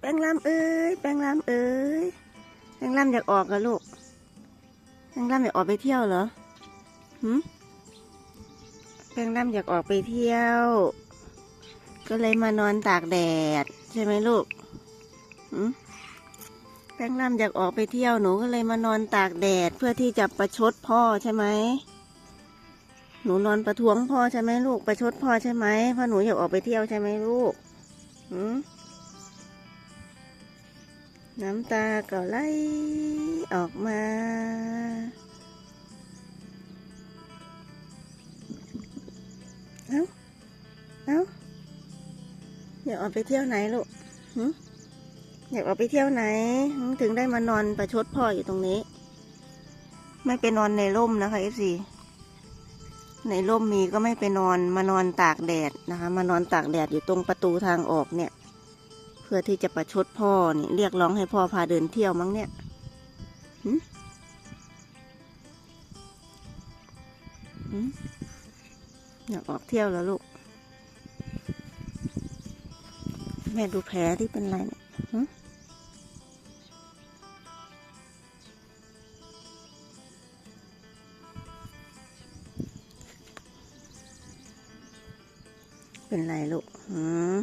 แป้งลำเอ้ยแป้งลำเอ้ยแป้งลำอยากออกเหรอลูกแป้งลำอยากออกไปเที่ยวเหรอหืมแป้งลำอยากออกไปเที่ยว ก็เลยมานอนตากแดด ใช่ไหมลูกหืมแป้งลำอยากออกไปเที่ยวหนูก็เลยมานอนตากแดดเพื่อที่จะประชดพ่อใช่ไหมหนูนอนประท้วงพ่อใช่ไหมลูกประชดพ่อใช่ไหมเพราะหนูอยากออกไปเที่ยวใช่ไหมลูกหืม น้ำตาก็ไหลออกมา เอ้า เอ้า อยากออกไปเที่ยวไหนลูกหึอยากออกไปเที่ยวไหน ถึงได้มานอนประชดพ่ออยู่ตรงนี้ ไม่ไปนอนในร่มนะคะเอฟซีในร่มมีก็ไม่ไปนอนมานอนตากแดดนะคะ มานอนตากแดดอยู่ตรงประตูทางออกเนี่ย เพื่อที่จะประชดพ่อนี่เรียกร้องให้พ่อพาเดินเที่ยวมั้งเนี่ยหึหึอยากออกเที่ยวแล้วลูก แม่ดูแผลที่เป็นไรเนี่ยเป็นไรลูกหืม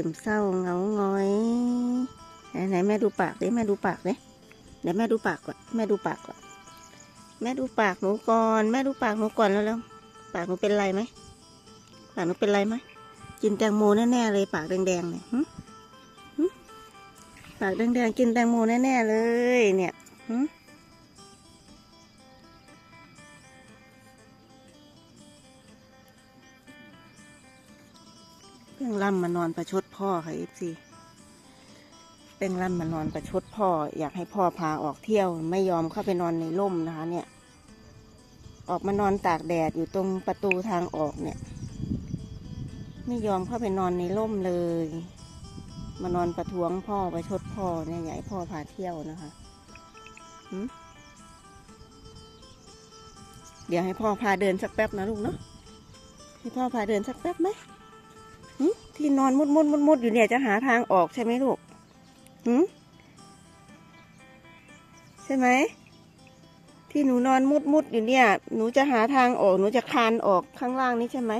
ซึมเศร้าเหงาหงอยไหนไหนแม่ดูปากดิแม่ดูปากดิเดี๋ยวแม่ดูปากก่อนแม่ดูปากก่อนแม่ดูปากหนูก่อนแม่ดูปากหนูก่อนแล้วแล้วปากหนูเป็นไรไหมปากหนูเป็นไรไหมกินแตงโมแน่ๆเลย ปากแดงๆเนี่ยหึหึปากแดงๆกินแตงโมแน่ๆเลย เนี่ย เพิ่งล่ำมานอนประชดพ่อค่ะเอฟซีเป้งล่ำมานอนประชดพ่อ อยากให้พ่อพาออกเที่ยวไม่ยอมเข้าไปนอนในร่มนะคะ เนี่ย ออกมานอนตากแดดอยู่ตรงประตูทางออกเนี่ย ไม่ยอมเข้าไปนอนในร่มเลย มานอนประท้วงพ่อประชดพ่อเนี่ยอยากให้พ่อพาเที่ยวนะคะเดี๋ยวให้พ่อพาเดินสักแป๊บนะลูกเนาะให้พ่อพาเดินสักแป๊บไหม ที่นอนมุดมุดมุดมุดอยู่เนี่ยจะหาทางออกใช่ไหมลูกหึใช่ไหม ที่หนูนอนมุดมุดอยู่เนี่ย หนูจะหาทางออก หนูจะคานออกข้างล่างนี้ใช่ไหม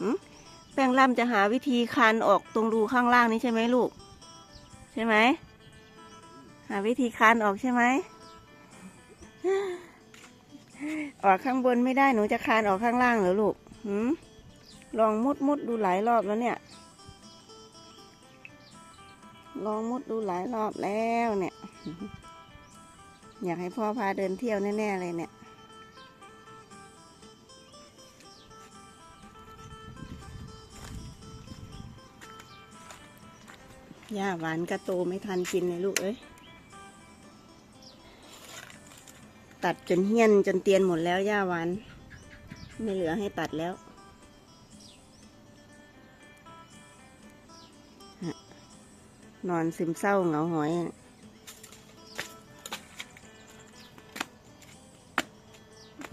หืมแป้งล่ำจะหาวิธีคานออกตรงรูข้างล่างนี้ใช่ไหมลูก ใช่ไหม หาวิธีคานออกใช่ไหมออกข้างบนไม่ได้ หนูจะคานออกข้างล่างเหรอลูกหืม ลองมุดมุดดูหลายรอบแล้วเนี่ย ลองมุดดูหลายรอบแล้วเนี่ย อยากให้พ่อพาเดินเที่ยวแน่ๆเลยเนี่ยย่าหวานกระโตไม่ทันกินเลยลูกเอ้ย ตัดจนเหี้ยนจนเตียนหมดแล้วย่าหวาน ไม่เหลือให้ตัดแล้ว นอนซึมเศร้าเหงาหอยอะ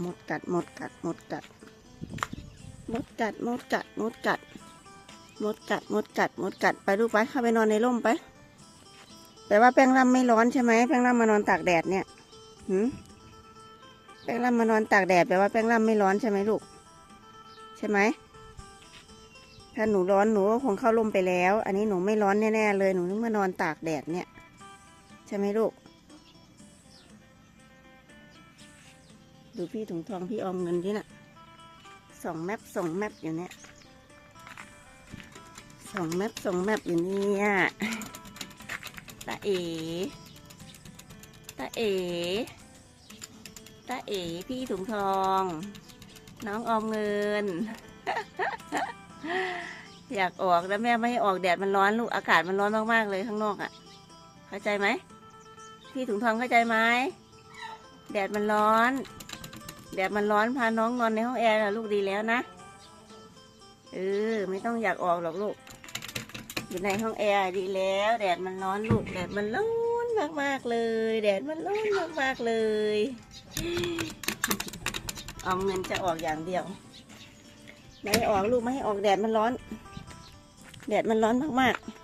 มดกัดมดกัดมดกัดมดกัดมดกัดมดกัดมดกัดมดกัดมดกัดไปลูกไปเข้าไปนอนในร่มไปแต่ว่าแป้งร่ำไม่ร้อนใช่ไหมแป้งร่ำมานอนตากแดดเนี่ยหืมแป้งร่ำมานอนตากแดดแปลว่าแป้งร่ำไม่ร้อนใช่ไหมลูก ใช่ไหม ถ้าหนูร้อนหนูก็คงเข้าร่มไปแล้ว อันนี้หนูไม่ร้อนแน่ๆเลยหนูต้องมานอนตากแดดเนี่ย ใช่ไหมลูก ดูพี่ถุงทองพี่ออมเงินที่น่ะสองแมปสองแมปอยู่เนี่ยสองแมปสองแมปอยู่เนี่ยตาเอ๋ตาเอ๋ตาเอ๋พี่ถุงทอง น้องออมเงิน อยากออกแล้วแม่ไม่ให้ออกแดดมันร้อนลูกอากาศมันร้อนมากๆเลยข้างนอกอะ่ะ เข้าใจไหมพี่ถุงทองเข้าใจไหมแดดมันร้อน แดดมันร้อนพาน้องนอนในห้องแอร์นะลูกดีแล้วนะเออไม่ต้องอยากออกหรอกลูก อยู่ในห้องแอร์ดีแล้ว แดดมันร้อนลูกแดดมันร้อนมากๆเลย แดดมันร้อนมากๆเลยเอาเงินจะออกอย่างเดียวไม่ออกลูกไม่ให้ออกแดดมันร้อน แดดมันร้อนมาก ๆ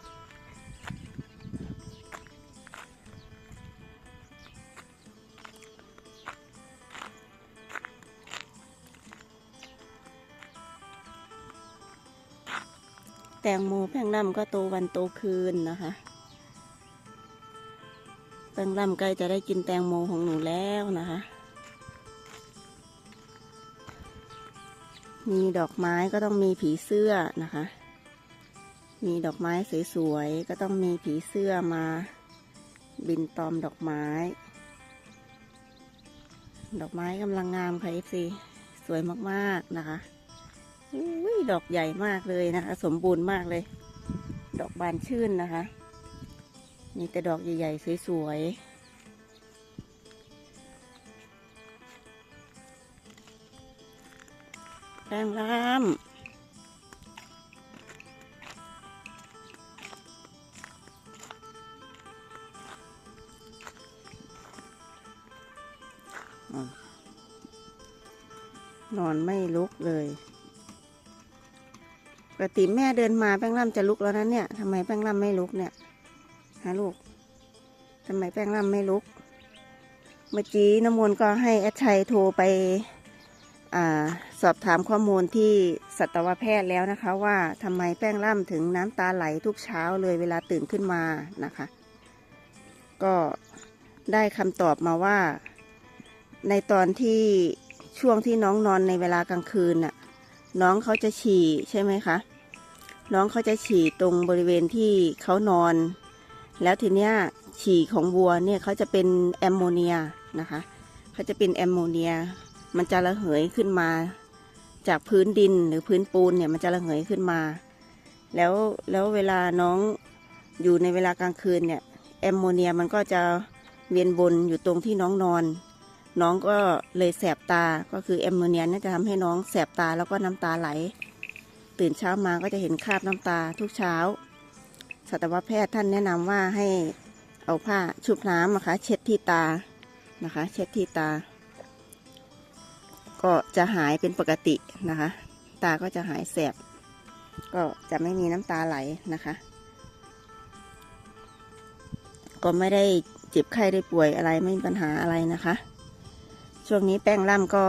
แตงโมแป้งล่ำก็โตวันโตคืนนะคะ แป้งล่ำใกล้จะได้กินแตงโมของหนูแล้วนะคะ มีดอกไม้ก็ต้องมีผีเสื้อนะคะ มีดอกไม้สวยๆ ก็ต้องมีผีเสื้อมา บินตอมดอกไม้ ดอกไม้กำลังงามค่ะเอฟซีสวยมากๆนะคะอุ้ยดอกใหญ่มากเลยนะคะ สมบูรณ์มากเลย ดอกบานชื่นนะคะ มีแต่ดอกใหญ่ๆ สวยๆแป้งล่าม นอนไม่ลุกเลยปกติแม่เดินมาแป้งล่ำจะลุกแล้วนะเนี่ยทำไมแป้งล่ำไม่ลุกเนี่ยฮะลูกทำไมแป้งล่ำไม่ลุก เมื่อกี้น้ำมนต์ก็ให้แอดชัยโทรไปอสอบถามข้อมูลที่สัตวแพทย์แล้วนะคะ ว่าทำไมแป้งล่ำถึงน้ำตาไหลทุกเช้าเลยเวลาตื่นขึ้นมานะคะ ก็ได้คำตอบมาว่า ในตอนที่ช่วงที่น้องนอนในเวลากลางคืนน่ะ น้องเขาจะฉี่ใช่ไหมคะ น้องเขาจะฉี่ตรงบริเวณที่เขานอน แล้วทีเนี้ยฉี่ของวัวเนี่ยเขาจะเป็นแอมโมเนียนะคะเขาจะเป็นแอมโมเนีย มันจะระเหยขึ้นมา จากพื้นดินหรือพื้นปูนเนี่ยมันจะระเหยขึ้นมา แล้วแล้วเวลาน้องอยู่ในเวลากลางคืนเนี่ยแอมโมเนียมันก็จะเวียนวนอยู่ตรงที่น้องนอน น้องก็เลยแสบตาก็คือแอมโมเนียนี่ยจะทำให้น้องแสบตาแล้วก็น้ำตาไหล ตื่นเช้ามาก็จะเห็นคราบน้ำตาทุกเช้าสัตวแพทย์ท่านแนะนำว่าให้เอาผ้าชุบน้ำนะคะ เช็ดที่ตานะคะ เช็ดที่ตา ก็จะหายเป็นปกตินะคะ ตาก็จะหายแสบ ก็จะไม่มีน้ำตาไหลนะคะ ก็ไม่ได้เจ็บไข้ได้ป่วยอะไรไม่มีปัญหาอะไรนะคะ ช่วงนี้แป้งล่ำก็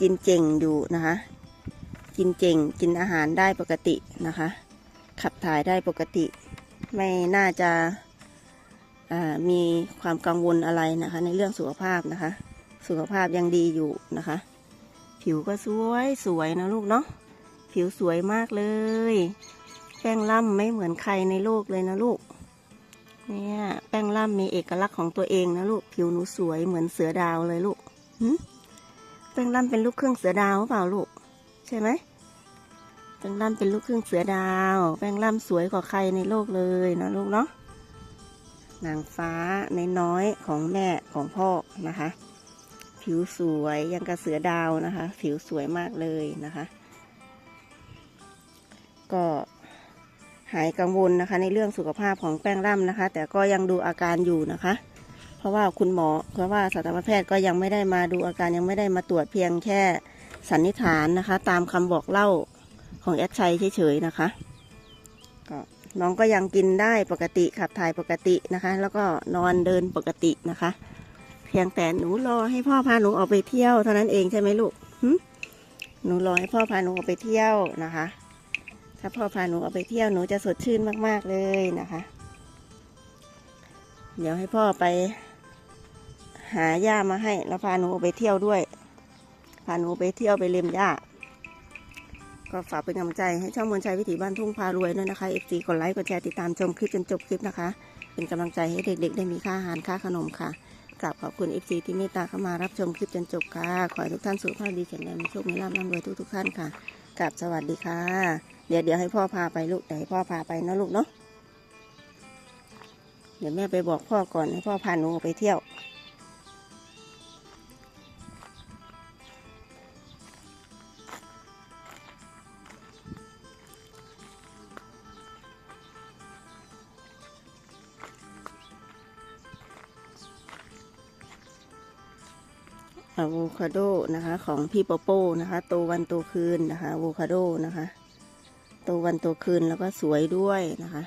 กินเจงอยู่นะคะ กินเจงกินอาหารได้ปกตินะคะ ขับถ่ายได้ปกติ ไม่น่าจะมีความกังวลอะไรนะคะ ในเรื่องสุขภาพนะคะ สุขภาพยังดีอยู่นะคะ ผิวก็สวยสวยนะลูกเนาะผิวสวยมากเลย แป้งล่ำไม่เหมือนใครในโลกเลยนะลูกเนี่ยแป้งล่ำมีเอกลักษณ์ของตัวเองนะลูก ผิวหนูสวยเหมือนเสือดาวเลยลูก แป้งล่ำเป็นลูกครึ่งเสือดาวหรือเปล่าลูก ใช่ไหมแป้งล่ำเป็นลูกครึ่งเสือดาว แป้งล่ำสวยกว่าใครในโลกเลยนะลูกเนาะนางฟ้าในน้อยๆของแม่ของพ่อนะคะ ผิวสวยยังกระเสือดาวนะคะ ผิวสวยมากเลยนะคะ ก็หายกังวลนะคะ ในเรื่องสุขภาพของแป้งร่ำนะคะ แต่ก็ยังดูอาการอยู่นะคะ เพราะว่าคุณหมอเพราะว่าสัตวแพทย์ก็ยังไม่ได้มาดูอาการยังไม่ได้มาตรวจเพียงแค่สันนิษฐานนะคะ ตามคำบอกเล่าของแอดชัยเฉยๆนะคะก็น้องก็ยังกินได้ปกติขับถ่ายปกตินะคะ แล้วก็นอนเดินปกตินะคะ เพียงแต่หนูรอให้พ่อพาหนูออกไปเที่ยวเท่านั้นเองใช่ไหมลูกหนูรอให้พ่อพาหนูออกไปเที่ยวนะคะ ถ้าพ่อพาหนูออกไปเที่ยวหนูจะสดชื่นมาก ๆเลยนะคะ เดี๋ยวให้พ่อไป หาหญ้ามาให้ แล้วพาหนูไปเที่ยวด้วย พาหนูไปเที่ยวไปเล็มหญ้า ก็ฝากเป็นกำลังใจให้ช่องมวลชัยวิถีบ้านทุ่งพารวยด้วยนะคะเอฟซีกดไลค์กดแชร์ติดตามชมคลิปจนจบคลิปนะคะ เป็นกำลังใจให้เด็กๆ ได้มีค่าอาหารค่าขนมค่ะกราบขอบคุณเอฟซีที่เมตตาเข้ามารับชมคลิปจนจบค่ะ ขอให้ทุกท่านสุขภาพดีแข็งแรงมีโชคมีลาภร่ำรวยทุกๆท่านค่ะกราบสวัสดีค่ะ เดี๋ยวเดี๋ยวให้พ่อพาไปลูกเดี๋ยวให้พ่อพาไปนะลูกเนาะเดี๋ยวแม่ไปบอกพ่อก่อนให้พ่อพาหนูไปเที่ยว อะโวคาโดนะคะ ของพี่โปโป้นะคะ โตวันโตคืนนะคะอะโวคาโดนะคะ โตวันโตคืนแล้วก็สวยด้วยนะคะ